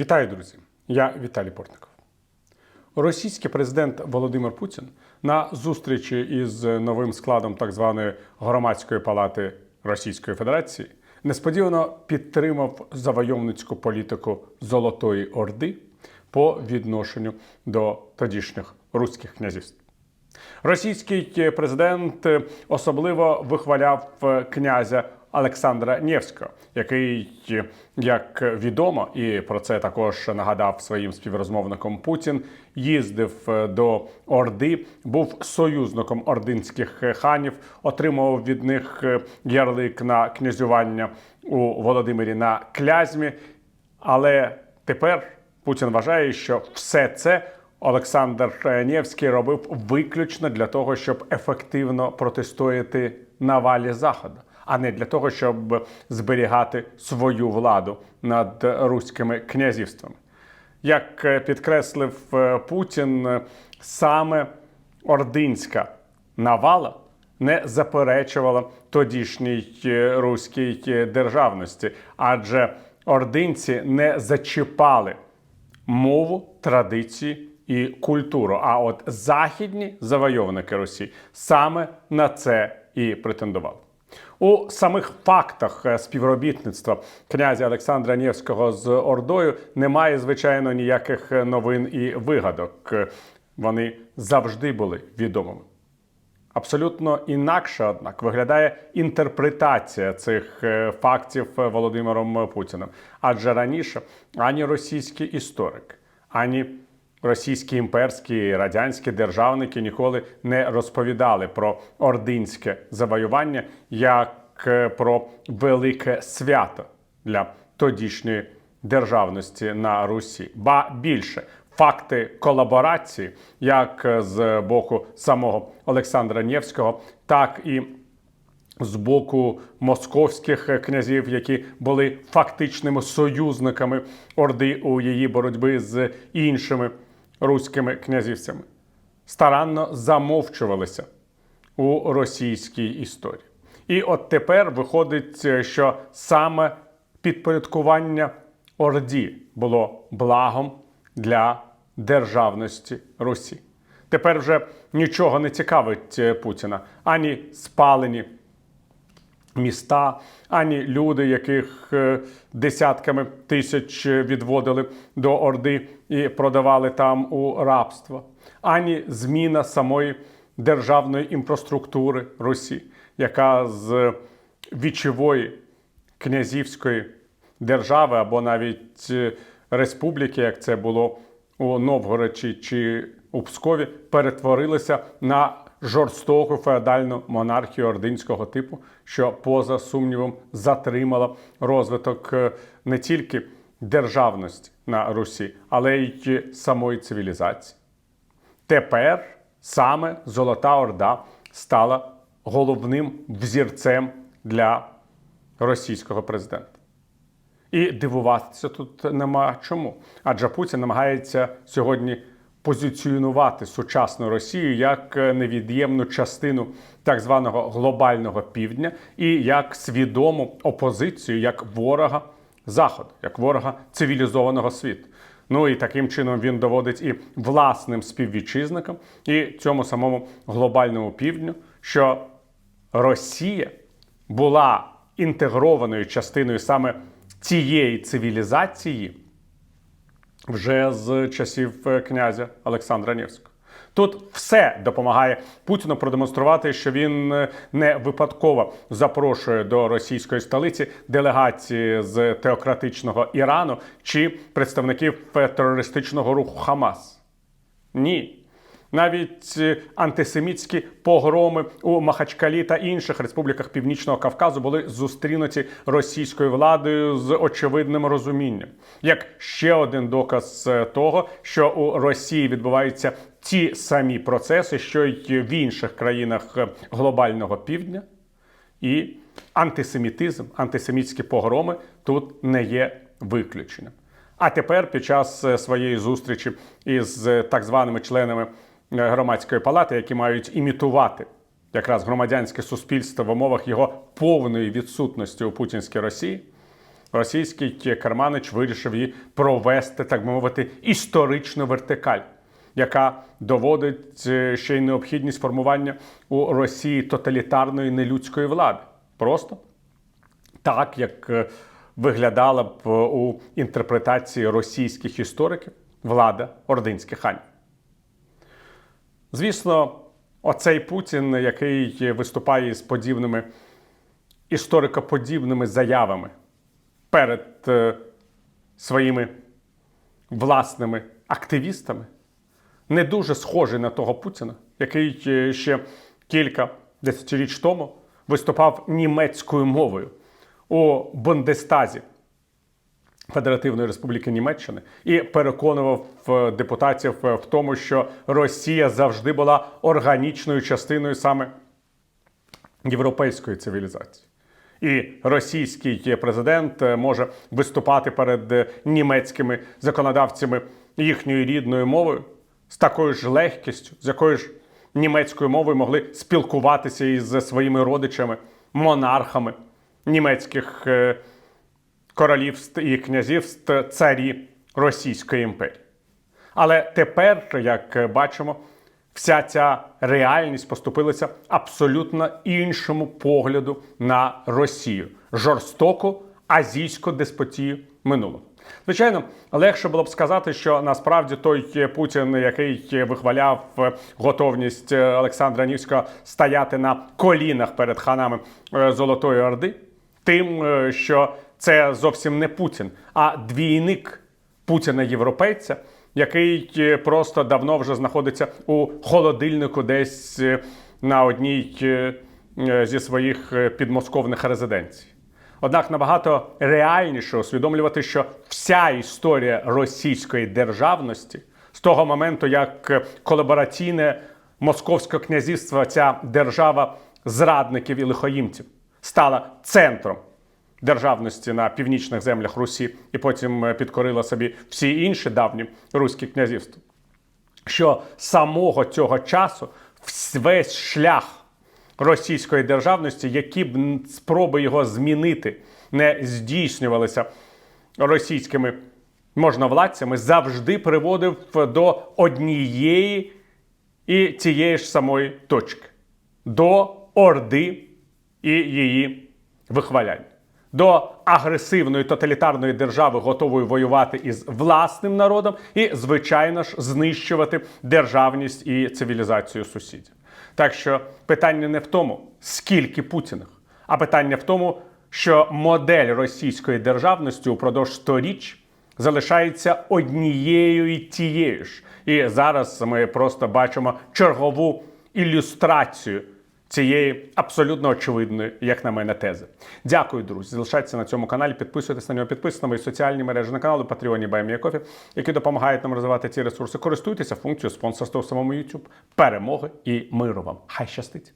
Вітаю, друзі! Я Віталій Портников. Російський президент Володимир Путін на зустрічі із новим складом так званої громадської палати Російської Федерації несподівано підтримав завойовницьку політику Золотої Орди по відношенню до тодішніх руських князівств. Російський президент особливо вихваляв князя Олександра Нєвського, який, як відомо, і про це також нагадав своїм співрозмовником Путін, їздив до Орди, був союзником ординських ханів, отримував від них ярлик на князювання у Володимирі на Клязьмі. Але тепер Путін вважає, що все це Олександр Невський робив виключно для того, щоб ефективно протистояти навалі Заходу, а не для того, щоб зберігати свою владу над руськими князівствами. Як підкреслив Путін, саме ординська навала не заперечувала тодішній руській державності, адже ординці не зачіпали мову, традиції і культуру. А от західні завойовники Росії саме на це і претендували. У самих фактах співробітництва князя Олександра Нєвського з Ордою немає, звичайно, ніяких новин і вигадок. Вони завжди були відомими. Абсолютно інакше, однак, виглядає інтерпретація цих фактів Володимиром Путіним. Адже раніше ані російський історик, ані російські імперські радянські державники ніколи не розповідали про ординське завоювання як про велике свято для тодішньої державності на Русі. Ба більше факти колаборації, як з боку самого Олександра Нєвського, так і з боку московських князів, які були фактичними союзниками Орди у її боротьбі з іншими руськими князівцями, старанно замовчувалися у російській історії. І от тепер виходить, що саме підпорядкування Орді було благом для державності Русі. Тепер вже нічого не цікавить Путіна ані спалені міста, ані люди, яких десятками тисяч відводили до Орди і продавали там у рабство, ані зміна самої державної інфраструктури Русі, яка з вічової князівської держави або навіть республіки, як це було у Новгороді чи у Пскові, перетворилася на жорстоку феодальну монархію ординського типу, що поза сумнівом затримала розвиток не тільки державності на Русі, але й самої цивілізації. Тепер саме Золота Орда стала головним взірцем для російського президента. І дивуватися тут нема чому. Адже Путін намагається сьогодні позиціонувати сучасну Росію як невід'ємну частину так званого глобального півдня і як свідому опозицію, як ворога Заходу, як ворога цивілізованого світу. Ну і таким чином він доводить і власним співвітчизникам, і цьому самому глобальному півдню, що Росія була інтегрованою частиною саме цієї цивілізації вже з часів князя Олександра Невського. Тут все допомагає Путіну продемонструвати, що він не випадково запрошує до російської столиці делегації з теократичного Ірану чи представників терористичного руху Хамас. Ні. Навіть антисемітські погроми у Махачкалі та інших республіках Північного Кавказу були зустрінуті російською владою з очевидним розумінням, як ще один доказ того, що у Росії відбуваються ті самі процеси, що й в інших країнах глобального півдня, і антисемітизм, антисемітські погроми тут не є виключенням. А тепер, під час своєї зустрічі із так званими членами громадської палати, які мають імітувати якраз громадянське суспільство в умовах його повної відсутності у путінській Росії, російський керманич вирішив її провести, так би мовити, історичну вертикаль, яка доводить е, ще й необхідність формування у Росії тоталітарної нелюдської влади. Просто так, як е, виглядала б е, у інтерпретації російських істориків влада ординських ханів. Звісно, оцей Путін, який виступає з подібними історикоподібними заявами перед е, своїми власними активістами, не дуже схожий на того Путіна, який е, ще кілька десятиріч тому виступав німецькою мовою у Бундестазі Федеративної Республіки Німеччини і переконував е, депутатів е, в тому, що Росія завжди була органічною частиною саме європейської цивілізації. І російський президент е, може виступати перед німецькими законодавцями їхньою рідною мовою з такою ж легкістю, з якою ж німецькою мовою могли спілкуватися із своїми родичами, монархами німецьких королівств і князівств царі Російської імперії. Але тепер, як бачимо, вся ця реальність поступилася абсолютно іншому погляду на Росію жорстоку азійську деспотію минулого. Звичайно, легше було б сказати, що насправді той Путін, який вихваляв готовність Олександра Нівського стояти на колінах перед ханами е, Золотої Орди, тим, е, що це зовсім не Путін, а двійник Путіна європейця, який е, просто давно вже знаходиться у холодильнику десь е, на одній е, зі своїх підмосковних резиденцій. Однак набагато реальніше усвідомлювати, що вся історія російської державності з того моменту, як колабораційне московське князівство, ця держава зрадників і лихоїмців, стала центром державності на північних землях Русі і потім е, підкорила собі всі інші давні руські князівства. Що самого цього часу весь шлях російської державності, які б спроби його змінити не здійснювалися російськими можновладцями, завжди приводив до однієї і тієї ж самої точки до Орди і її вихвалянь. До агресивної тоталітарної держави, готової воювати із власним народом, і, звичайно ж, знищувати державність і цивілізацію сусідів. Так що питання не в тому, скільки Путіних, а питання в тому, що модель російської державності упродовж сторіч залишається однією і тією ж. І зараз ми просто бачимо чергову ілюстрацію цієї абсолютно очевидної, як на мене, тези. Дякую, друзі. Залишайтеся на цьому каналі, підписуйтесь на нього, підписуйтесь на мої соціальні мережі на каналу Patreon Байміякофі, які допомагають нам розвивати ці ресурси. Користуйтеся функцією спонсорства в самому YouTube. Перемоги і миру вам. Хай щастить!